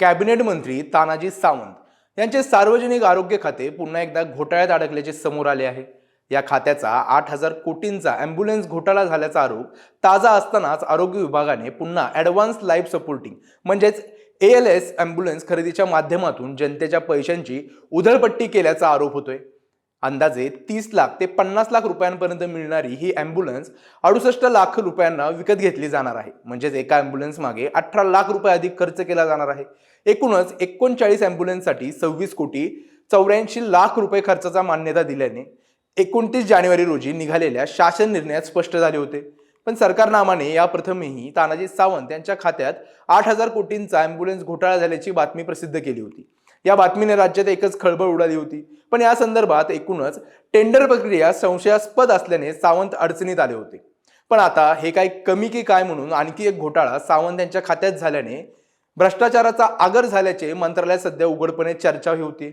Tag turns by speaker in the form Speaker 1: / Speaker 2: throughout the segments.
Speaker 1: Cabinet मंत्री तानाजी सावंत यांचे सार्वजनिक आरोग्य खाते पुन्हा एकदा घोटाळ्यात अडकल्याचे समोर आले आहे. या खात्याचा आठ हजार कोटींचा अँब्युलन्स घोटाळा झाल्याचा आरोप ताजा असतानाच आरोग्य विभागाने पुन्हा ॲडव्हान्स लाईफ सपोर्टिंग म्हणजेच ए एल एस अँब्युलन्स खरेदीच्या माध्यमातून जनतेच्या पैशांची उधळपट्टी केल्याचा आरोप होतोय. अंदाजे तीस लाख ते पन्नास लाख रुपयांपर्यंत मिळणारी ही अँब्युलन्स अडुसष्ट लाख रुपयांना विकत घेतली जाणार आहे. म्हणजेच एका अँब्युलन्स मागे अठरा लाख रुपये अधिक खर्च केला जाणार आहे. एकूणच एकोणचाळीस अँब्युलन्ससाठी सव्वीस कोटी चौऱ्याऐंशी लाख रुपये खर्चाचा मान्यता दिल्याने एकोणतीस जानेवारी रोजी निघालेल्या शासन निर्णयात स्पष्ट झाले होते. पण सरकारनामाने या प्रथमेही तानाजी सावंत यांच्या खात्यात आठ हजार कोटींचा अँब्युलन्स घोटाळा झाल्याची बातमी प्रसिद्ध केली होती. या बातमीने राज्यात एकच खळबळ उडाली होती. पण या संदर्भात एकूणच टेंडर प्रक्रिया संशयास्पद असल्याने सावंत अडचणीत आले होते. पण आता हे काय कमी की काय म्हणून आणखी एक घोटाळा सावंत यांच्या खात्यात झाल्याने भ्रष्टाचाराचा आगर झाल्याचे मंत्रालयात सध्या उघडपणे चर्चा होती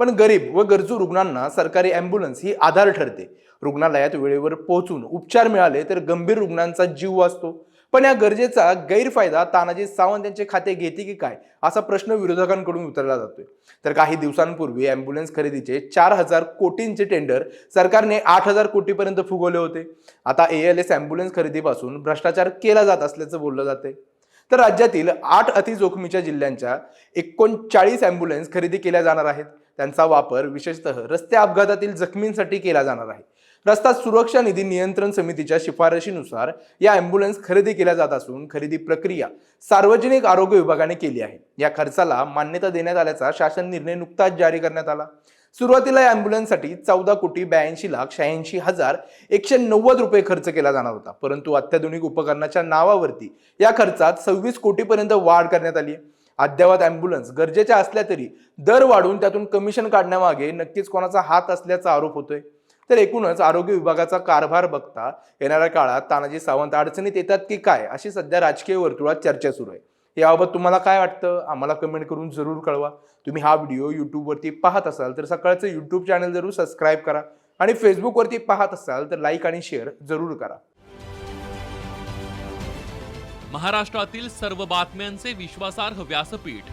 Speaker 1: पण गरीब व गरजू रुग्णांना सरकारी अँब्युलन्स ही आधार ठरते. रुग्णालयात वेळेवर पोहोचून उपचार मिळाले तर गंभीर रुग्णांचा जीव वाचतो. पण या गरजेचा गैरफायदा तानाजी सावंत यांचे खाते घेते की काय असा प्रश्न विरोधकांकडून उतरला जातोय. तर काही दिवसांपूर्वी अँब्युलन्स खरेदीचे चार हजार कोटींचे टेंडर सरकारने आठ हजार कोटीपर्यंत फुगवले होते. आता ए एल एस अँब्युलन्स खरेदीपासून भ्रष्टाचार केला जात असल्याचं बोललं जाते तर राज्यातील आठ अतिजोखमीच्या जिल्ह्यांच्या एकोणचाळीस अँब्युलन्स खरेदी केल्या जाणार आहेत. त्यांचा वापर विशेषतः रस्ते अपघातातील जखमींसाठी केला जाणार आहे. रस्ता सुरक्षा निधी नियंत्रण समितीच्या शिफारशीनुसार या अँब्युलन्स खरेदी केल्या जात असून खरेदी प्रक्रिया सार्वजनिक आरोग्य विभागाने केली आहे. या खर्चाला मान्यता देण्यात आल्याचा शासन निर्णय नुकताच जारी करण्यात आला. सुरुवातीला या अँब्युलन्ससाठी चौदा कोटी ब्याऐंशी लाख शहाऐंशी हजार एकशे नव्वद रुपये खर्च केला जाणार होता. परंतु अत्याधुनिक उपकरणाच्या नावावरती या खर्चात सव्वीस कोटीपर्यंत वाढ करण्यात आली आहे. अद्ययावत अँब्युलन्स गरजेच्या असल्या तरी दर वाढून त्यातून कमिशन काढण्यामागे नक्कीच कोणाचा हात असल्याचा आरोप होतोय. तर एकूणच आरोग्य विभागाचा कारभार बघता येणाऱ्या काळात तानाजी सावंत अडचणीत येतात की काय अशी सध्या राजकीय वर्तुळात चर्चा सुरू आहे. याबाबत तुम्हाला काय वाटतं? आम्हाला कमेंट करून जरूर कळवा. तुम्ही हा व्हिडिओ यूट्यूबवरती पाहत असाल तर सकाळचं यूट्यूब चॅनल जरूर सबस्क्राईब करा आणि फेसबुकवरती पाहत असाल तर लाईक आणि शेअर जरूर करा.
Speaker 2: महाराष्ट्रातील सर्व बातम्यांचे विश्वासार्ह व्यासपीठ